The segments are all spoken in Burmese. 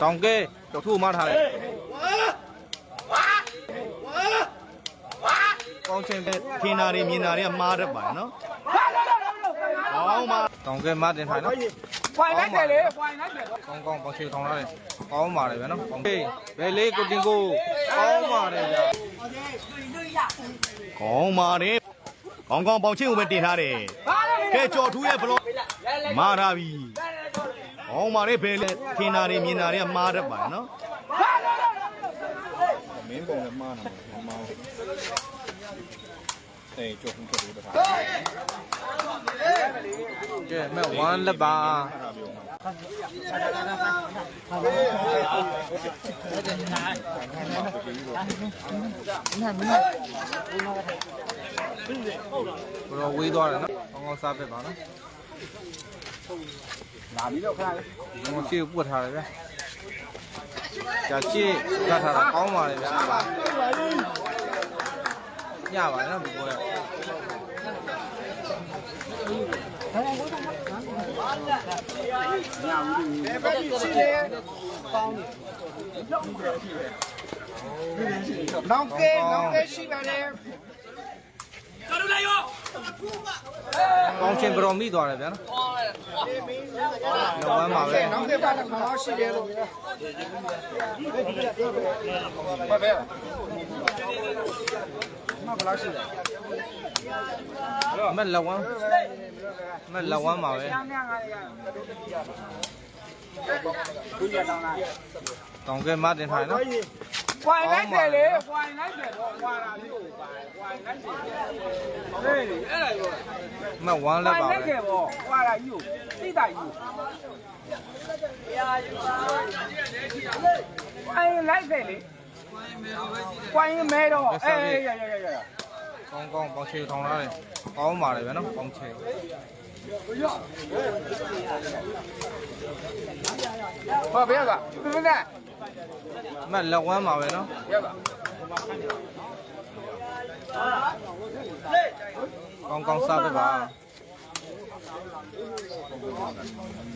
တောင်ကဲကျော်ထုမထားတယ်ကောင်းချင်းပဲထင်တာတွေမြင်တာတွေကမှားတတ်ပါတယ်နော်ကောင်းပါတောင်ကဲမတင်ထိုင်နော်ပွိုင်လိုက်တယ်လေပွိုင်လိုက်တယ်ကောင်းကောင်းပေါချေထောင်ထားတယ်ကောင်းပါတယ်ဗျာနော်ကောင်းကဲဘယ်လေးကိုတင်ကိုကောင်းပါတယ်ဗျာကောင်းပါတယ်ကောင်းကောင်းပေါချင်းကိုပဲတင်ထားတယ်ဘာလဲကဲကြော်ထူးရဲ့ဘလော့မာထားပြီ ကောင်းပါတယ်ဘယ်လဲထင်တာတွေမြင်တာတွေကမှားတတ်ပါတယ်နော်မင်းပုံလည်းမှားနေမှာမှားအေးကြောက်ဖို့ကြောက်လို့တခါကဲမဲ့1လက်ပါအဲ့ဒါပြောမှာဘလောဝေးသွားတယ်နော်ကောင်းကောင်းစားပစ်ပါနော် လာပြီးတော့ခဏလေးဒီမှာရှေ့ပွတ်ထားတယ်ဗျာကြာရှေ့ကတ်ထားတာကောင်းပါလေဗျာညပါနော်ဒီပွဲဘယ်ဘက်ရှိလဲကောင်းတယ်နောင်ကဲနောင်ကဲရှိပါလေ ကောင်းချင်းဘရောမိသွားတယ်ဗျာနော်နောက်ဝမ်းပါပဲနောင်ကဲပါတော့ခေါင်းရှိတယ်လို့ဘာပဲမဘလားရှိတယ်မဲ့လက်ဝမ်းမဲ့လက်ဝမ်းပါပဲညံ့ညံ့ငါရဘူးရတောင်းလာတောင်ကဲမတင်ထားတယ်နော် ပွိုင်လိုက်တယ်လေပွိုင်လိုက်တယ်တော့ပွာလာမျိုးပါပွိုင်လိုက်တယ်ဟေးအဲ့ဒါရောမဲ့1လက်ပွိုင်ပါလိုက်တပဲယ်ပေါ့ပွာလာယူသိတာယူပွိုင်လိုက်တယ်လေပွိုင်မဲတော့အေးရရရရကောင်းကောင်းပေါချေထောင်ထားတယ်ကောင်းပါလေဗျာနော်ကောင်းချေဘာဘယ်ကဘယ်နဲ့ မဲ့လက်ဝမ်းပါပဲနော်ရပါကောင်းကောင်းစားပစ်ပါ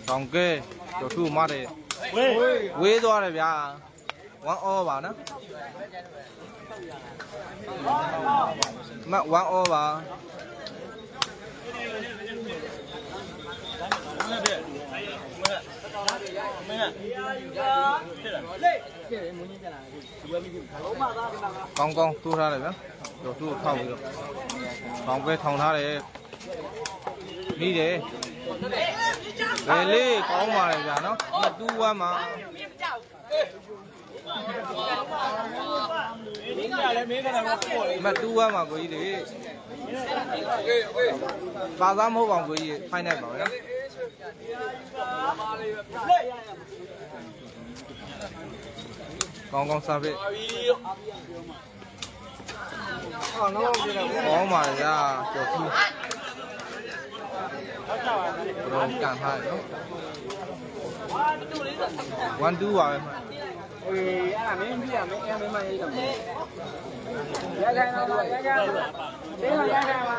တောင်ကဲကျော်ထုမတယ်ဝေးဝေးသွားတယ်ဗျာ1 all ပါနော်မ1 all ပါ ကောင်းကောင်းထိုးထားတယ်ဗျာကျော်ထုထောက်ပြီးတော့တောင်ကဲထောင်ထားတယ်မိတယ်ဘယ်လေးကောင်းပါလေဗျာနော်မတူဝမ်းမှာမတူဝမ်းမှာကိုကြီးတွေပါသားမဟုတ်ပါဘူးကိုကြီးဖိုင်နိုင်ပါမယ်နော် ကောင်းကောင်းစားပြီအော်တော့ပြတယ်ကောင်းပါလေဗျာကြော်ခူးတော့ကန်ထားတယ်နော်1 2ပါပဲ မှအေးအဲ့ဒါမင်းပြရမင်းအဲ့မင်းမရေးတော့ရခိုင်တော့ရခိုင်တင်းတော့ရခိုင်ပါ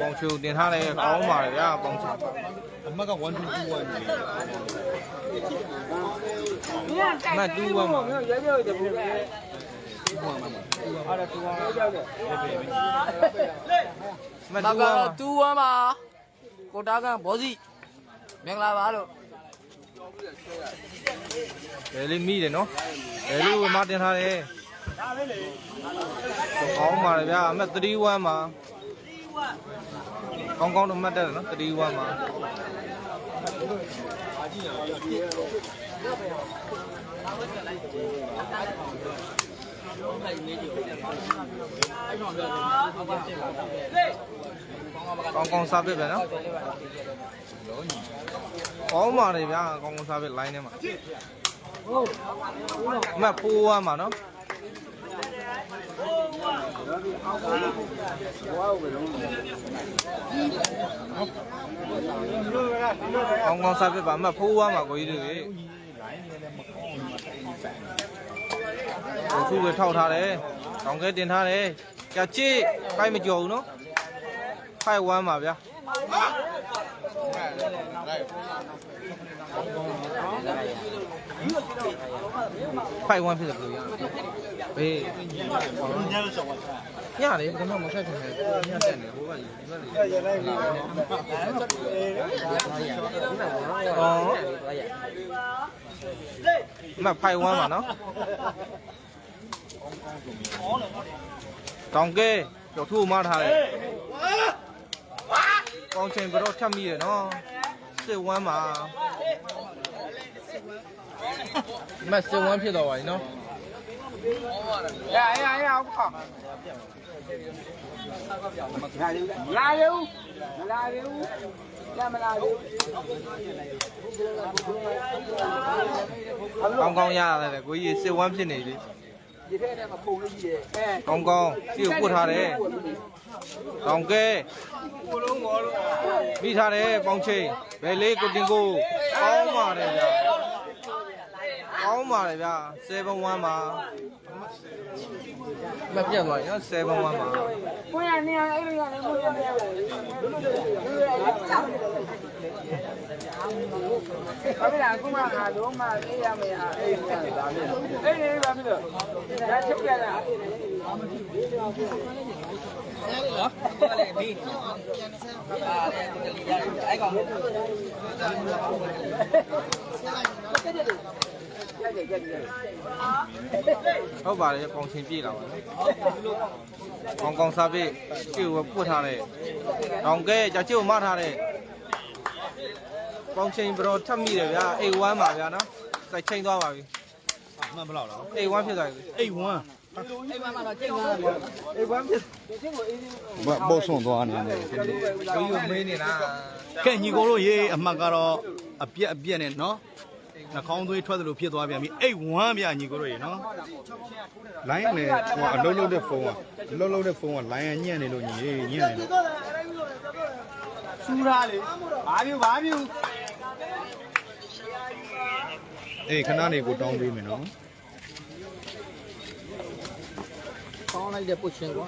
ပေါင်ချူတင်ထားတယ်ကောင်းပါလေဗျာပေါင်ချူအ မက်က1 2 2 1နေမင်းတူဝမ်းမင်းရဲရဲတဲ့ဘူးလေအဲ့ဒါတူဝမ်းကြောက်တယ်မနောတူက်ကဝမ်းတော့တူဝမ်းပါကိုတာကန်ဘောစီမင်္ဂလာပါလို့ဘယ်လေးမိတယ်နော်ဘယ်လေးဝမတင်ထားတယ်ကောင်းပါလေဗျာအမက်3 1မှာကောင်းကောင်းတော့မှတ်တယ်နော်3 1မှာကော င်းကောင်းစားပစ်ပဲနော်ကောင်းပါလေဗျာကောင်းကောင်းစားပစ် line ထဲမှာအမက်4 1မှာနော်ကောင်းကောင်းစားပြပါအမဖိုးဝါမှာကိုကြီးတွေ သူ့ပဲထောက်ထားတယ်ကောင်းကဲတင်ထားတယ်ကြာချစ်ဖိုက်မကြော်ဘူးနော်ဖိုက်ဝမ်းပါဗျာဖိုက်ဝမ်းဖြစ်တယ်ဘယ်လိုရဘေးညလေဘယ်တော့မှမဆက်ခင်လေညတက်နေဟိုကဒီဘက်လေအော်မဖိုက်ဝမ်းပါနော် တောင်ကဲကျော်ထူမထားတယ်ကောင်းချိန်ဘယ်တော့ထပ်မိရနော်စစ်ဝမ်းပါမစစ်ဝမ်းဖြစ်တော့ပါ යි နော်ရရရအောင်ခေါလာရုံမလာရုံရမလာရုံကောင်းကောင်းရရတယ်ကိုကြီးစစ်ဝမ်းဖြစ်နေပြီ ဒီထဲထဲမှာပုံလေးကြီးရဲ့အဲကောင်းကောင်းစီကိုပုတ်ထားတယ်တောင်ကဲမိထားတယ်ပေါင်းချိန်ဘယ်လေးကိုတင်ကိုကောင်းပါတယ်ဗျာ ကောင်းပါတယ်ဗျာ7-1ပါမပြတ်သွားရင်နော်7-1ပါကိုရနေရအဲ့လိုရတယ်ကိုရနေရတယ်ဘာဖြစ်လဲအခုမှငါလုံးမအေးရမယ်ဟာအေးပြန်လာပြီအေးနေပါပြီလို့ဒါချက်ပြလာ ဟုတ်ပါတယ်ပေါင်းချိန်ပြည့်လာပါကောင်းကောင်းစားပြီးစီကိုပုတ်ထားတယ်တောင်ကဲကြာချစ်ကိုမထားတယ်ပေါင်းချိန်ဘရောထပ်မိတယ်ဗျာ8-1ပါဗျာနော်စိုက်ချိန်သွားပါပြီမှန်ဘလောက်လား8-1ဖြစ်သွားပြီအိတ်ဝမ်း8-1ဖြစ်ဘဘောဆုံးသွားနေတယ်ကိုကြီးမင်းနေတာကဲညီကိုတို့ရေးအမှတ်ကတော့အပြက်အပြက်နဲ့နော် နှာခေါင်းသွေးထွက်သလိုဖြစ်သွားပြန်ပြီအိတ်ဝမ်းပြညီကိုတို့ရေနော်လိုင်းနဲ့ဟိုအလုံးလုံးတဲ့ဖုန်းကအလုံးလုံးတဲ့ဖုန်းကလိုင်းကညံ့နေလို့ညီညံ့နေလို့စူရာလေဘာပြူဘာပြူအေးခဏနေကိုတောင်းပေးမယ်နော်ကောင်းလိုက်တဲ့ပုတ်ရှင်ကွာ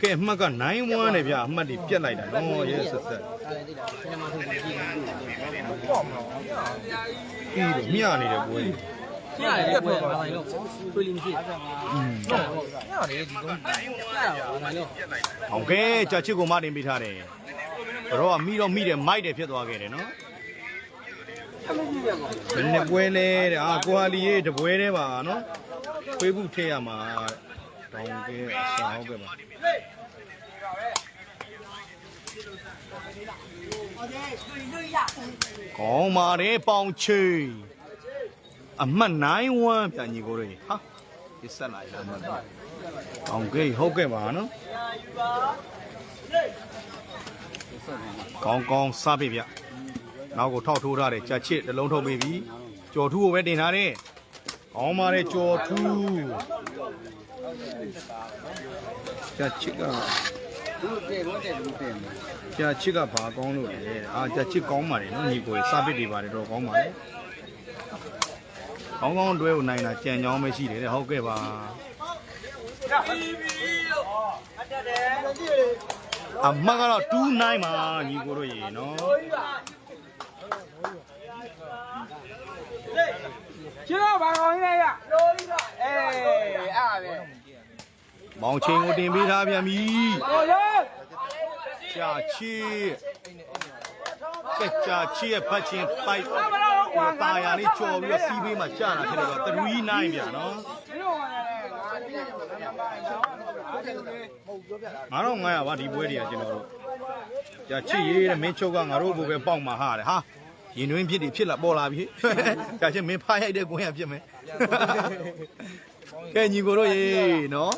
ကဲအမှတ်က9ဝမ်းနဲ့ဗျအမှတ်တွေပြက်လိုက်တာနော်ရဲဆက်ဆက်အဲ့ဒီလားဆီနီမာထုတ်ပြီးကြည့်နေတယ်ပြီးတော့မျှနေတယ်ကိုယ်ညရတယ်ပွဲမှာလိုက်လို့တွေးလိမမရှိอืมညနေဒီကုန်းညရပါလိုက်လို့ဟုတ်ကဲ့ကြာချစ်ကိုမတင်ပေးထားတယ်ဘရောကမိတော့မိတယ်မိုက်တယ်ဖြစ်သွားခဲ့တယ်နော်ဘယ်နဲ့ပွဲလဲတဲ့အာကိုဟာလီရေးတပွဲတည်းပါနော်ခွေးဘူးထည့်ရမှာတော င်းကဲဆောင်းကဲပါကောင်းပါတယ်ပေါင်ချေအမှတ်9ဝမ်းပြန်ညီကိုတွေဟာဒီဆက်လာရအမှတ်အောင်ကဲဟုတ်ကဲ့ပါနော်ကောင်းကောင်းစားပြီဗျနောက်ကိုထောက်ထိုးထားတယ်ကြာချစ်တစ်လုံးထုတ်ပေးပြီကြော်ထူးကိုပဲတင်ထားတယ်ကောင်းပါတယ်ကြော်ထူး ကြာချစ်ကကြာချစ်ကဘာကောင်းလို့လဲအာကြာချစ်ကောင်းပါတယ်နော်ညီကိုစားပစ်တွေပါတယ်တော့ကောင်းပါတယ်ကောင်းကောင်းတွဲကိုနိုင်တာကြံကြောင်းပဲရှိတယ်တဲ့ဟုတ်ကဲ့ပါအမကတော့29ပါညီကိုတို့ရေနော်ကျတော့ဘာကောင်းလဲရအေးအဲ့ဒါပဲ မောင်ချင်းကိုတင်ပေးထားပြန်ပြီဟိုလေကြာချစ်ကဲကြာချစ်ရဲ့ဖတ်ချင်းပိုက်ဟိုတာယာလေးကြော်ပြီးတော့စီးပေးမှရှာတာဖြစ်တော့39ဗျာနော်ဒီလိုကလည်းငါတည်းကမပိုင်တော့အဲ့ဒါလေ9500ပါဒီပွဲတွေကကျွန်တော်တို့ကြာချစ်ရေးတဲ့မင်းချုပ်ကငါတို့ဘိုးပဲပေါက်မှာဟာတယ်ဟာရင်တွင်းဖြစ်တွေဖြစ်လာပေါ်လာပြီကြာချစ်မင်းဖားရိုက်တဲ့ကွင်းရဖြစ်မယ် ကဲညီကိုတို့ရေနော်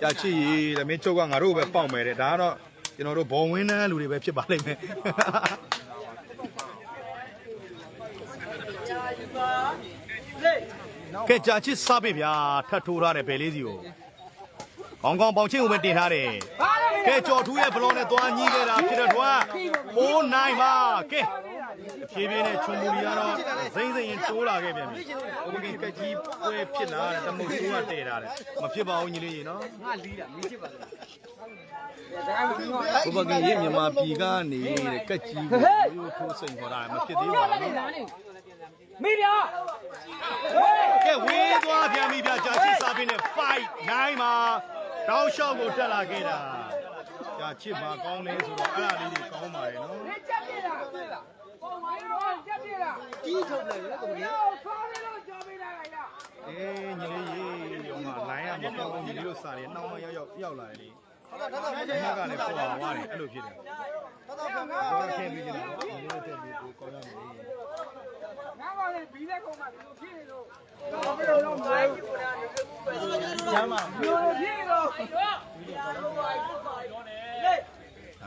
ကြာချစ်ရေးတဲ့မင်းချုပ်ကငါတို့ပဲပေါက်မယ်တဲ့ဒါကတော့ကျွန်တော်တို့ဘော်ဝင်းနှန်းလူတွေပဲဖြစ်ပါလိမ့်မယ်ကဲကြာချစ်စားပြီဗျာထပ်ထိုးထားတယ်ဘယ်လေးစီကိုကောင်းကောင်းပေါင်ချင်းကိုပဲတင်ထားတယ်ဘာလဲကဲကြော်ထူးရဲ့ဘလောနဲ့သွားညီးခဲ့တာဖြစ်တဲ့တော့4 9ပါကဲ ဖြည်းဖြည်းနဲ့ချုံမူလီကတော့စိမ့်စိမ့်ရင်တိုးလာခဲ့ပြန်ပြီ။ဘုကင်ကကြီးပွဲဖြစ်လာတယ်တမုတ်တိုးကတည်တာတယ်မဖြစ်ပါဘူးညီလေးရေနော်ငါလီးတာမင်းချစ်ပါလားဘုဘကင်ရဲ့မြန်မာပြည်ကနေတဲ့ကက်ကြီးကိုရိုးထိုးစိန်ခေါ်တာမဖြစ်သေးပါဘူးနော်မိဗျာကဲဝေးသွားပြန်ပြီဗျာဂျာချစ်စားပင်းနဲ့ fight 9မှာတောင်းလျှောက်ကိုတက်လာခဲ့တာဂျာချစ်ပါကောင်းလဲဆိုတော့အဲ့ဒါလေးတွေကောင်းပါတယ်နော်ချက်ပြလားပုံမိုင်းတော့ချက်ပြလား ကြီးထုတ်တယ်လေကောင်ကြီးဆောင်းလို့ကြော်ပေးလိုက်လိုက်လားအေးညီလေးရေဒီမှာ line ကမပေါအောင်ညီလေးတို့စားတယ်နှောင်းမရောက်ရောက်ရောက်လာတယ်လေဒီကလည်းပေါ်သွားတယ်အဲ့လိုဖြစ်တယ်တော်တော်ခင်ပြီးကြတယ်ညီလေးတက်ပြီးကိုကောင်းရမယ်ငါပါလေဘီလက်ကောင်မှဒီလိုဖြစ်နေလို့တော့ဘယ်လိုလုပ်မလဲကျမ်းပါဘယ်လိုဖြစ်နေလို့ဟယ်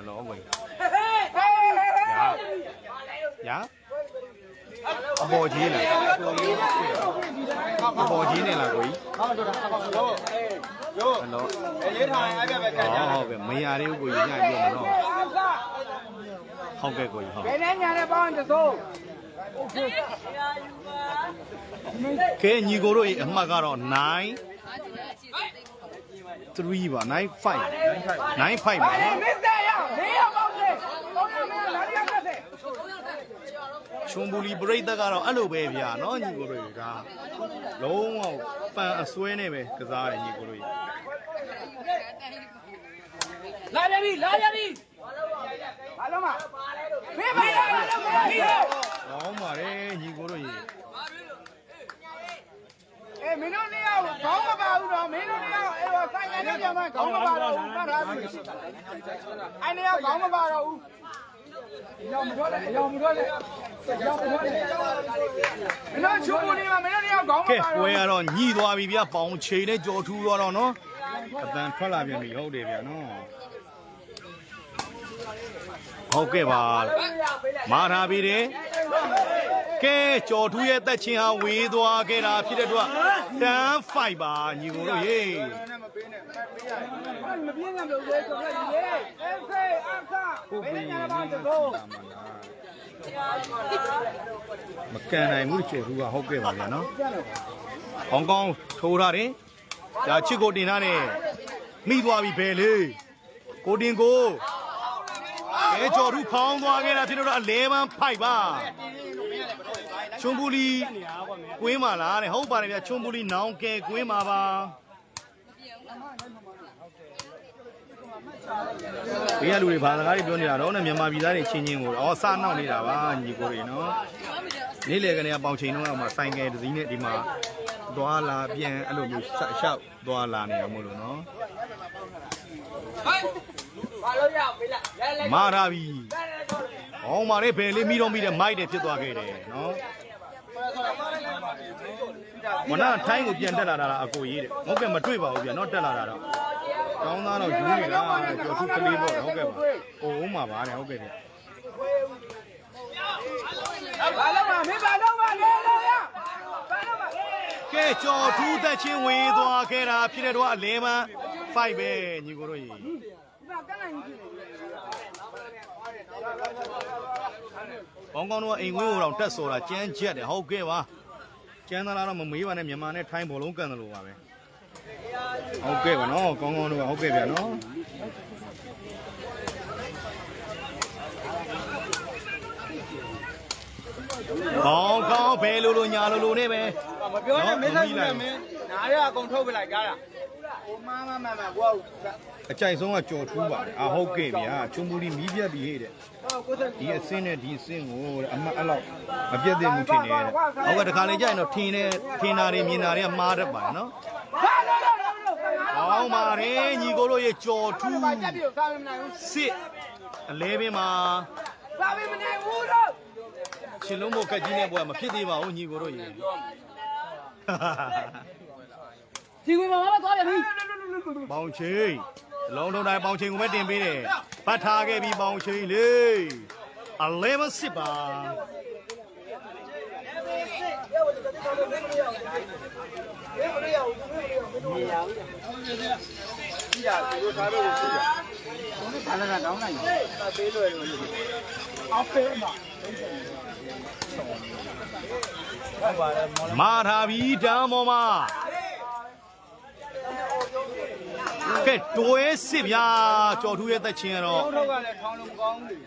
လိုဝေးဟေးဟေးဟေး ညာအပေါ်ကြီးလားအပေါ်ကြီးနေလားကိုကြီးဟယ်လိုရေးထားလိုက်အဲ့ပြပဲဟောဟုတ်ကဲ့မရသေးဘူးကိုကြီးညပြောမှာတော့အားစားဟုတ်ကဲ့ကိုကြီးဟုတ်ဘယ်နဲ့ညာနဲ့ပေါင်းတစိုးကဲညီကိုတို့ရဲ့အမှတ်ကတော့9 3ပါ95 95ပါအဲ့ဒီမစ္စတာရမင်းရပေါင်းတယ်ပေါင်းရမင်းလာရကတဲ့ ချုံပူလီပရိသတ်ကတော့အဲ့လိုပဲဗျာနော်ညီကိုတို့ကလုံးဝပန်အစွဲနဲ့ပဲကစားတယ်ညီကိုတို့လာရပြီလာရပြီဘာလို့မမင်းမရဘူးမင်းရောကောင်းပါတယ်ညီကိုတို့ရေအေးမင်းတို့နေရာကိုခေါင်းမပါဘူးတော့မင်းတို့နေရာကိုအဲ့တော့ဆိုင်ကနေပြန်မှခေါင်းမပါတော့ဘူးတတ်ထားပြီအဲ့နေရာခေါင်းမပါတော့ဘူး ရောင်မထွက်နဲ့ရောင်မထွက်နဲ့ရောင်မထွက်နဲ့မင်းတို့ချူမူနေမှာမင်းတို့နေရာခေါင်းမကဲပါတော့ပွဲကတော့ညီသွားပြီဗျာပေါင်ချိန်နဲ့ကြော်ထူးသွားတော့နော်အတန်ထွက်လာပြန်ပြီဟုတ်တယ်ဗျာနော်ဟုတ်ကဲ့ပါမာထားပြီတယ် ကဲကြော်ထူးရဲ့တက်ချင်းဟာဝေးသွားခဲ့တာဖြစ်တဲ့အတွက်တန်းဖိုက်ပါညီကိုတို့ရေမပြင်းကလို့လေဆိုတော့ရေအေးဖေးအခါကိုဘယ်ပြီးနေနေရာမှာမှာလားတော့မကန်နိုင်ဘူးကျော်ထူးကဟုတ်ကဲ့ပါဗျာနော်ဟောင်ကောင်ထိုးထားတယ်ဒါချစ်ကိုတင်ထားတယ်မိသွားပြီဘယ်လေကိုတင်ကိုကဲကျော်ထူးဖောင်းသွားခဲ့တာဖြစ်တော့အလဲပန်းဖိုက်ပါ ချုံပူလီကွင်းပါလားတဲ့ဟုတ်ပါတယ်ဗျာချုံပူလီနောင်ကဲကွင်းပါပါဘေးကလူတွေဘာစကားတွေပြောနေတာတော့နဲ့မြန်မာပြည်သားတွေချင်းချင်းကိုအော်စားနောက်နေတာပါညီကိုတွေနော်နေ့လေကနေကပေါင်ချိန်တော့မှဆိုင်ကယ်တစ်စီးနဲ့ဒီမှာသွားလာပြန်အဲ့လိုမျိုးဆက်လျှောက်သွားလာနေတာမို့လို့နော်ဘာလို့ရမေးလားလဲလဲမာရာပြီ ဟောင်းမာလေးဘယ်လေးမိတော့မိတဲ့မိုက်တယ်ဖြစ်သွားခဲ့တယ်နော်မနာထိုင်းကိုပြန်တက်လာတာလားအကိုကြီးတဲ့ဟုတ်ကဲ့မတွေ့ပါဘူးဗျာနော်တက်လာတာတော့ကောင်းသားတော့ယူနေတာကျော်သူကလေးပေါ့ဟုတ်ကဲ့ပါအိုးမှာပါတဲ့ဟုတ်ကဲ့ဗျဘာလို့မမင်းဘာလို့မလဲလဲရဘာလို့မကဲကျော်ထူးသက်ချင်းဝေးသွားခဲ့တာဖြစ်တဲ့တော့အလဲမန်းဖိုက်ပဲညီကိုတို့ကြီးဒီမှာကနိုင် ကြည့်နေဘောင်းကောင်းတော့အိမ်ဝင်းကိုတော့တက်ဆိုတာကြမ်းကြက်တယ်ဟုတ်ကဲ့ပါကျန်းသားလားတော့မမေးပါနဲ့မြန်မာနဲ့ထိုင်းဘောလုံးကန်တယ်လို့ပါပဲဟုတ်ကဲ့ပါနော်ကောင်းကောင်းတော့ဟုတ်ကဲ့ဗျာနော်ကောင်းကောင်းဘယ်လိုလိုညာလိုလိုနဲ့ပဲမပြောနဲ့မင်းဆိုင်နဲ့မင်းနားရအကုန်ထုတ်ပလိုက်ကြတာဟိုမမမမကွာ အကြိုက်ဆုံးကကြော်ထူးပါတယ်အာဟုတ်ကဲ့ဗျာချုံပူဒီမီးပြတ်ပြီဟဲ့တဲ့ဟောကိုစံဒီအစင်းနဲ့ဒီအစင်းကိုတဲ့အမတ်အဲ့လောက်မပြတ်သေးဘူးထင်တယ်တဲ့ဟုတ်ကဲ့တခါလေကြာရင်တော့ထင်းနဲ့ထင်းနာတွေမြင်တာတွေကမှားတတ်ပါတယ်နော်ဘာလို့လဲလို့။ကောင်းပါတယ်ညီကိုတို့ရဲ့ကြော်ထူးဘာကြက်ပြီးစားမနိုင်ဘူးစစ်အလဲပင်မှာစားမနိုင်ဘူးတော့ရှင်လုံးမို့ကက်ကြီးနဲ့ပွဲမဖြစ်သေးပါဘူးညီကိုတို့ရေ ဒီဝင်မှာမသွားပြန်ပြီ။ပေါင်ချင်းလုံးထုံတိုင်းပေါင်ချင်းကိုပဲတင်ပေးတယ်။ပတ်ထားခဲ့ပြီးပေါင်ချင်းလေ။အလဲမစစ်ပါကြည့်ရသူတို့စားလို့ကြည့်ရဘာလဲတောင်းလိုက်ပေးလွယ်လို့အောက်ပေးမှာမာထားပြီတန်းပေါ်မှာ ကဲတွဲစစ်ဗျာကြော်ထူးရဲ့သက်ချင်းကတော့ထောက်ကလည်းထောင်းလုံးကောင်းတယ်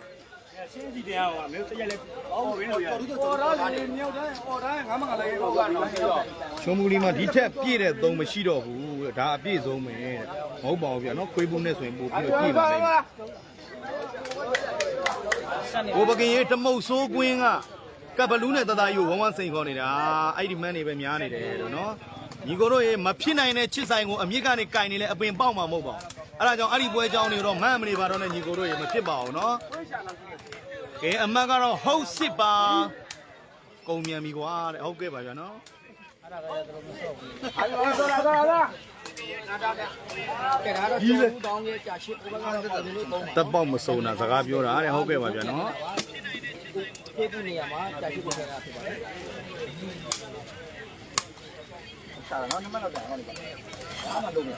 ရှင်းစီတရားဟောမျိုးတရက်လေးအော်ဝင်းလို့ရတယ်အော်တော့ဒီမြောက်တိုင်းအော်တိုင်းငါမကလည်းဘောကတော့ပြီးတော့ချုံမူလီမှာဒီထက်ပြည့်တဲ့သုံးမရှိတော့ဘူးတဲ့ဒါအပြည့်ဆုံးပဲတဲ့မဟုတ်ပါဘူးဗျာနော်ခွေးဘူးနဲ့ဆိုရင်ပို့ပြီးတော့ပြည့်ပါလိမ့်မယ်ဘိုးပကင်ရဲ့တမုတ်ဆိုးကွင်းကကပ်ဘလူးနဲ့တသားယူဝမ်းဝမ်းစိန်ခေါ်နေတာအဲ့ဒီမန်းနေပဲများနေတယ်လို့နော် ညီကိုတို့ရေမဖြစ်နိုင်တဲ့ချစ်ဆိုင်ကိုအမြင့်ကနေကင်နေလဲအပင်ပေါက်မှာမဟုတ်ပါဘူးအဲ့ဒါကြောင့်အဲ့ဒီပွဲကြောင်းတွေတော့မန်းမနေပါတော့နဲ့ညီကိုတို့ရေမဖြစ်ပါဘူးနော်ကဲအမတ်ကတော့ဟုတ်စစ်ပါကုံမြန်ပြီကွာတဲ့ဟုတ်ကဲ့ပါဗျာနော်အဲ့တော့တော့တော့လားကဲဒါတော့ကျော်ဘူးတောင်းရဲ့ကြာရှစ်ဘုရားကတော့ပုံလို့ပုံတက်ပေါက်မစုံတာစကားပြောတာတဲ့ဟုတ်ကဲ့ပါဗျာနော်ပြေးပြီးနေရမှာကြာရှစ်ကိုခဲ့တာဖြစ်ပါတယ်ဆက် တော့နမတော့တယ်ဟောဒီဘာမှလုပ်မရ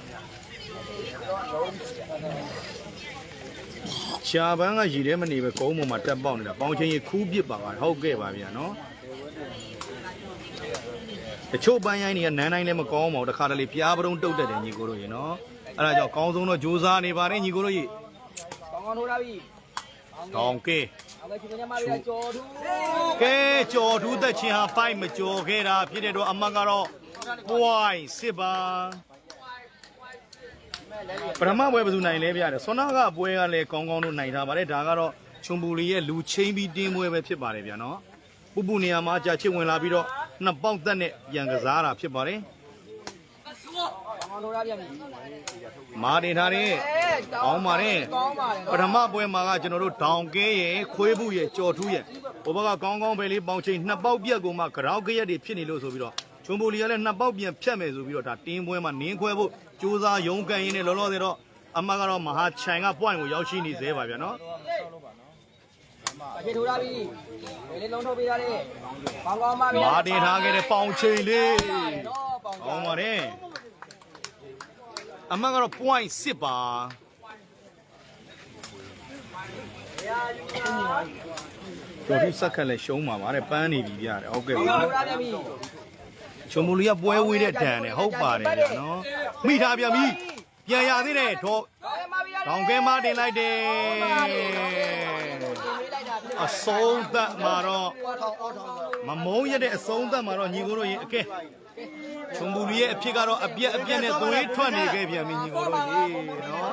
ရှားပန်းကရည်ထဲမနေပဲကုန်းပေါ်မှာတက်ပေါက်နေတာပေါင်ချင်းရခူးပစ်ပါပါဟုတ်ကဲ့ပါဗျာနော်တချို့ပန်းရိုင်းတွေကနန်းတိုင်းလည်းမကောင်းပါဘူးတခါတလေပြားပရုံတုတ်တက်တယ်ညီကိုတို့ရေနော်အဲ့ဒါကြောင့်ကောင်းဆုံးတော့ကြိုးစားနေပါတယ်ညီကိုတို့ရေကောင်းကောင်းထိုးလာပြီတောင်းကဲ ကဲကြော်ဒူးသက်ချင်းဟာဖိုက်မကြော်ခဲ့တာဖြစ်တဲ့တော့အမှန်ကတော့ point စစ်ပါပထမပွဲဘယ်သူနိုင်လဲဗျာလဲဆွမ်းနာကပွဲကလည်းကောင်းကောင်းလို့နိုင်တာပါတယ်ဒါကတော့ချွန်ပူလီရဲ့လူချင်းပြီးတင်းပွဲပဲဖြစ်ပါတယ်ဗျာနော်ပူပူနေရာမှာအကြချစ်ဝင်လာပြီးတော့နှစ်ပေါက်သက်နဲ့ပြန်ကစားတာဖြစ်ပါတယ် ကောင်းကောင်းထိုးလာပြန်ပြီမာတင်ထားတဲ့ကောင်းပါတယ်ကောင်းပါတယ်ပထမပွဲမှာကကျွန်တော်တို့ဒေါင်ကဲရဲ့ခွေးဘူးရဲ့ကြော်ထူးရဲ့ဘိုးဘကကောင်းကောင်းပဲလေးပေါင်ချိန်နှစ်ပေါက်ပြက်ကိုမှကရောက်ကရက်တွေဖြစ်နေလို့ဆိုပြီးတော့ချွန်ပူလီကလည်းနှစ်ပေါက်ပြန်ဖြတ်မယ်ဆိုပြီးတော့ဒါတင်းပွဲမှာနင်းခွဲဖို့စူးစမ်းရုန်းကန်ရင်းနဲ့လောလောဆယ်တော့အမကတော့မဟာချိုင်က point ကိုရောက်ရှိနေသေးပါဗျာနော်အချေထိုးလာပြီဒီလေးလုံးထုတ်ပေးရတယ်ကောင်းကောင်းပါပြီမာတင်ထားခဲ့တဲ့ပေါင်ချိန်လေးတော့ပေါင်ကောင်းပါတယ် အမကတော့ point စစ်ပါကျော်ထူးစက်ခက်လဲရှုံးပါပါတဲ့ပန်းနေပြီဗျရတယ်ဟုတ်ကဲ့ပါထိုးလာပြန်ပြီချွန်မူလီကပွဲဝေးတဲ့ဒဏ်နဲ့ဟုတ်ပါတယ်ဗျာနော်မိထားပြန်ပြီပြန်ရသေးတယ်တော့ကောင်းပါပြီတောင်ကဲမတင်လိုက်တယ်လိုက်တာဖြစ် အဆုံးသက်မှာတော့အော်ထောင်းအော်ထောင်းမမုန်းရတဲ့အဆုံးသက်မှာတော့ညီကိုတို့ရင်အကဲချွန်မူလီရဲ့အဖြစ်ကတော့အပြက်အပြက်နဲ့သွေးထွက်နေခဲ့ပြန်ပြီညီကိုတို့ရေနော်